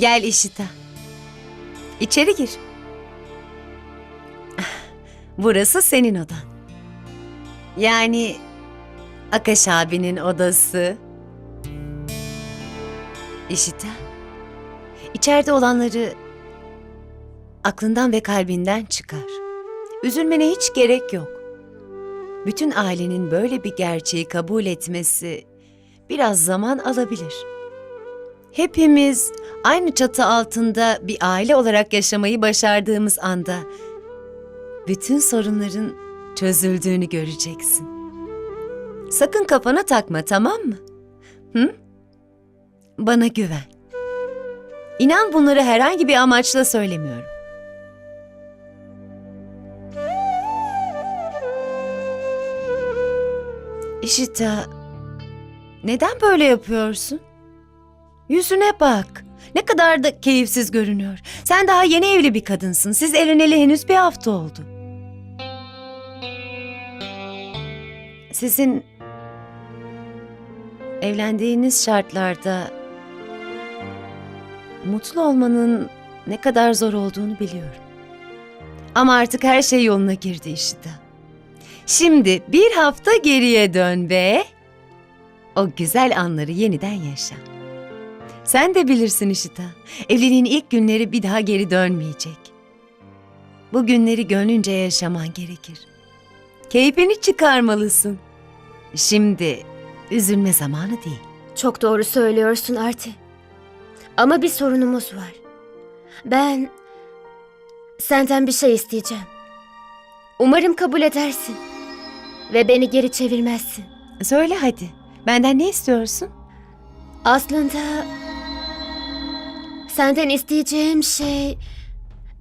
Gel İşita. İçeri gir. Burası senin odan. Yani Akaş abinin odası. İşita. İçeride olanları aklından ve kalbinden çıkar. Üzülmene hiç gerek yok. Bütün ailenin böyle bir gerçeği kabul etmesi biraz zaman alabilir. Hepimiz aynı çatı altında bir aile olarak yaşamayı başardığımız anda bütün sorunların çözüldüğünü göreceksin. Sakın kafana takma tamam mı? Hı? Bana güven. İnan bunları herhangi bir amaçla söylemiyorum. İşita, neden böyle yapıyorsun? Yüzüne bak. Ne kadar da keyifsiz görünüyor. Sen daha yeni evli bir kadınsın. Siz evleneli henüz bir hafta oldu. Sizin evlendiğiniz şartlarda mutlu olmanın ne kadar zor olduğunu biliyorum. Ama artık her şey yoluna girdi işte. Şimdi bir hafta geriye dön ve o güzel anları yeniden yaşa. Sen de bilirsin Işita. Evliliğin ilk günleri bir daha geri dönmeyecek. Bu günleri gönlünce yaşaman gerekir. Keyfini çıkarmalısın. Şimdi üzülme zamanı değil. Çok doğru söylüyorsun Arti. Ama bir sorunumuz var. Ben senden bir şey isteyeceğim. Umarım kabul edersin. Ve beni geri çevirmezsin. Söyle hadi. Benden ne istiyorsun? Aslında senden isteyeceğim şey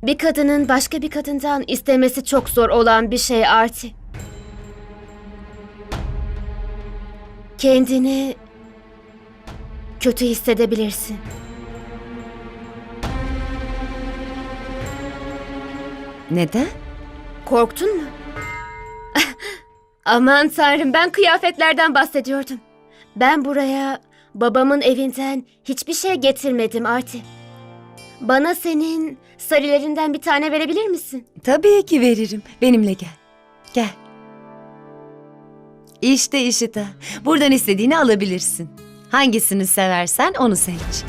bir kadının başka bir kadından istemesi çok zor olan bir şey Arti. Kendini kötü hissedebilirsin. Neden? Korktun mu? Aman tanrım ben kıyafetlerden bahsediyordum. Ben buraya babamın evinden hiçbir şey getirmedim Arti. Bana senin sarilerinden bir tane verebilir misin? Tabii ki veririm. Benimle gel. Gel. İşte Işita. Buradan istediğini alabilirsin. Hangisini seversen onu seç.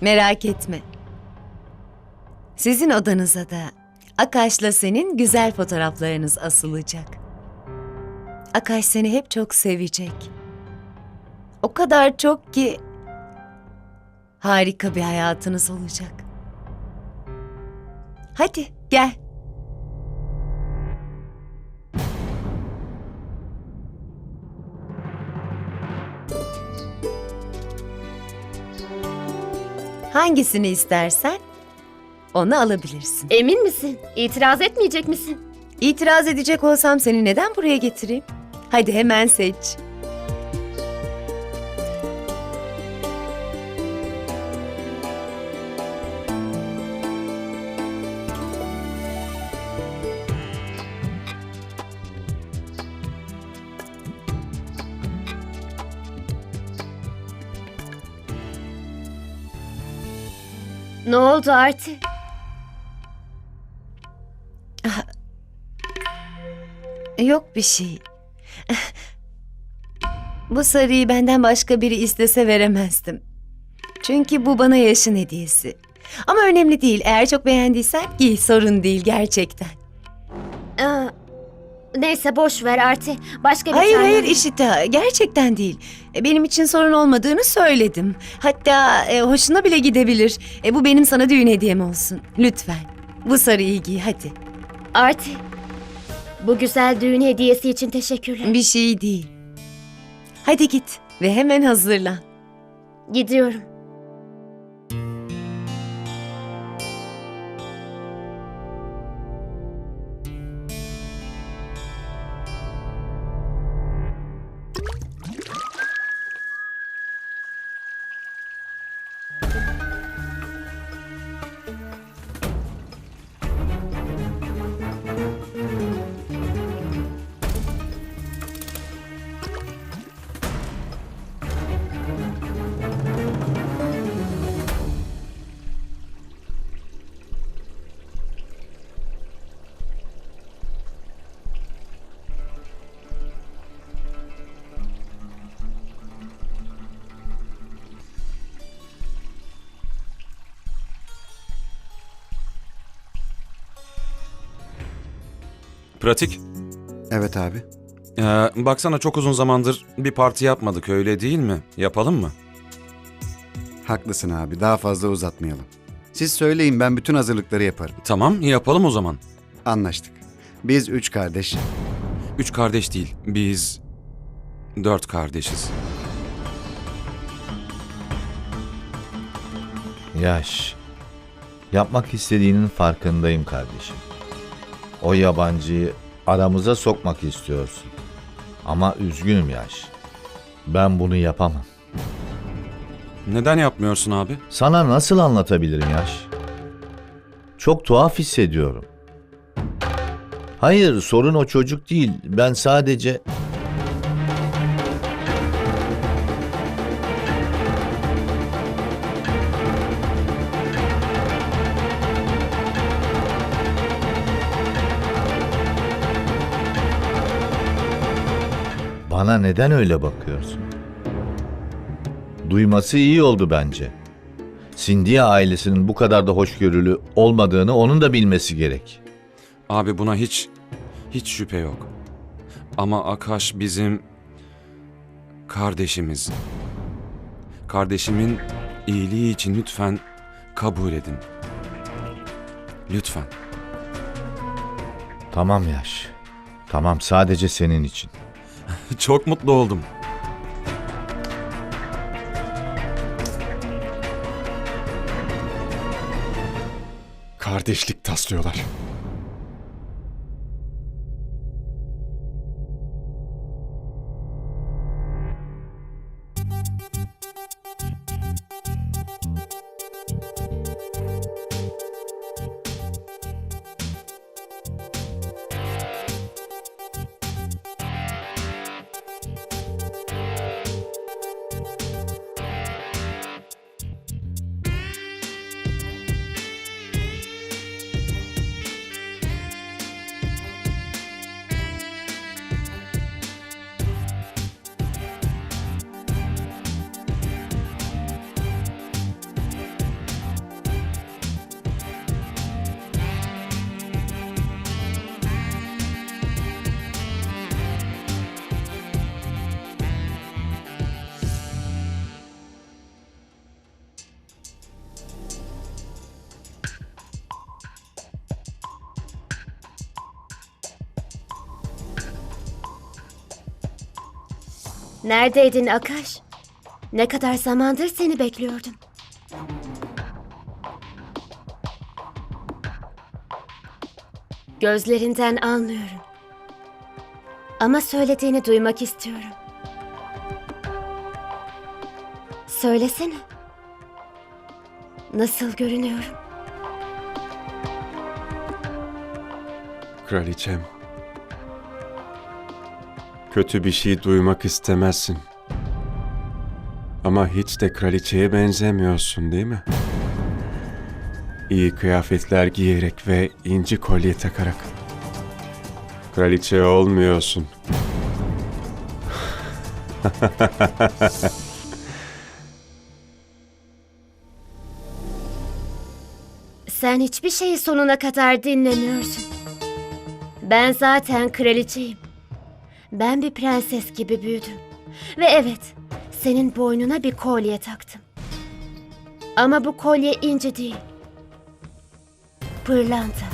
Merak etme. Sizin odanıza da Akaş'la senin güzel fotoğraflarınız asılacak. Akaş seni hep çok sevecek. O kadar çok ki harika bir hayatınız olacak. Hadi gel. Hangisini istersen onu alabilirsin. Emin misin? İtiraz etmeyecek misin? İtiraz edecek olsam seni neden buraya getireyim? Hadi hemen seç. Ne oldu Arti? Yok bir şey. Bu sarıyı benden başka biri istese veremezdim. Çünkü bu bana yaşın hediyesi. Ama önemli değil. Eğer çok beğendiysen giy sorun değil gerçekten. Aa, neyse boş ver Arti. Başka bir Hayır tane. hayır Işita gerçekten değil. E, Benim için sorun olmadığını söyledim. Hatta e, hoşuna bile gidebilir. E, bu benim sana düğün hediyem olsun. Lütfen. Bu sarıyı giy hadi. Arti. Bu güzel düğün hediyesi için teşekkürler. Bir şey değil. Hadi git ve hemen hazırlan. Gidiyorum. Pratik. Evet abi. Ee, baksana çok uzun zamandır bir parti yapmadık öyle değil mi? Yapalım mı? Haklısın abi. Daha fazla uzatmayalım. Siz söyleyin ben bütün hazırlıkları yaparım. Tamam yapalım o zaman. Anlaştık. Biz üç kardeş. Üç kardeş değil biz dört kardeşiz. Yaş. Yapmak istediğinin farkındayım kardeşim. O yabancıyı aramıza sokmak istiyorsun. Ama üzgünüm Yaş. Ben bunu yapamam. Neden yapmıyorsun abi? Sana nasıl anlatabilirim Yaş? Çok tuhaf hissediyorum. Hayır, sorun o çocuk değil. Ben sadece Bana neden öyle bakıyorsun? Duyması iyi oldu bence. Sindiya ailesinin bu kadar da hoşgörülü olmadığını onun da bilmesi gerek. Abi buna hiç hiç şüphe yok. Ama Akash bizim kardeşimiz. Kardeşimin iyiliği için lütfen kabul edin. Lütfen. Tamam Yaş. Tamam sadece senin için. Çok mutlu oldum. Kardeşlik taslıyorlar. Neredeydin Akaş? Ne kadar zamandır seni bekliyordum. Gözlerinden anlıyorum. Ama söylediğini duymak istiyorum. Söylesene. Nasıl görünüyorum? Kraliçem. Kötü bir şey duymak istemezsin. Ama hiç de kraliçeye benzemiyorsun değil mi? İyi kıyafetler giyerek ve inci kolye takarak. Kraliçe olmuyorsun. Sen hiçbir şeyi sonuna kadar dinlemiyorsun. Ben zaten kraliçeyim. Ben bir prenses gibi büyüdüm. Ve evet, senin boynuna bir kolye taktım. Ama bu kolye inci değil. Pırlanta.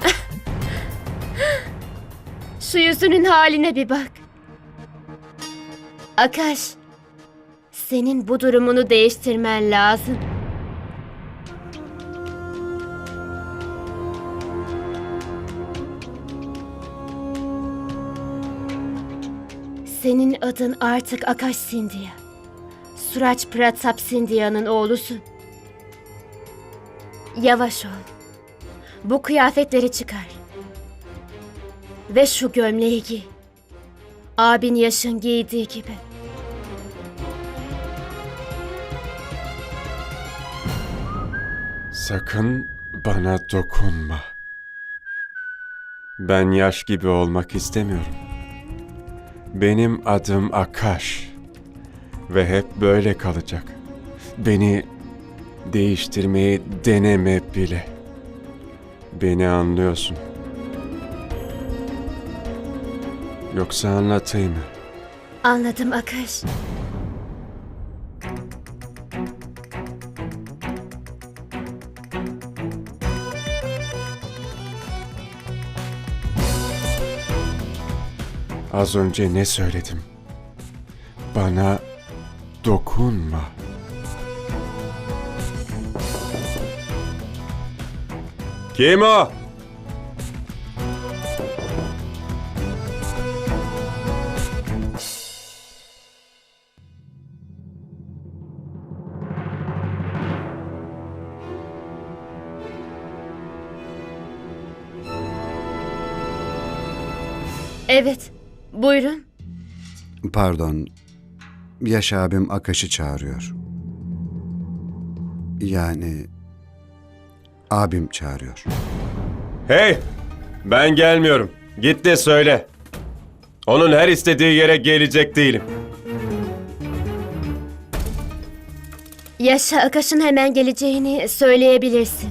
Şu yüzünün haline bir bak. Akaş, senin bu durumunu değiştirmen lazım. Senin adın artık Akash Sindhya. Suraj Pratap Sindhya'nın oğlusun. Yavaş ol. Bu kıyafetleri çıkar. Ve şu gömleği giy. Abin yaşın giydiği gibi. Sakın bana dokunma. Ben yaş gibi olmak istemiyorum. Benim adım Akash ve hep böyle kalacak. Beni değiştirmeyi deneme bile. Beni anlıyorsun. Yoksa anlatayım mı? Anladım Akaş. Az önce ne söyledim? Bana dokunma. Kim o? Evet. Buyurun. Pardon. Yaş abim Akaş'ı çağırıyor. Yani abim çağırıyor. Hey! Ben gelmiyorum. Git de söyle. Onun her istediği yere gelecek değilim. Yaşa Akaş'ın hemen geleceğini söyleyebilirsin.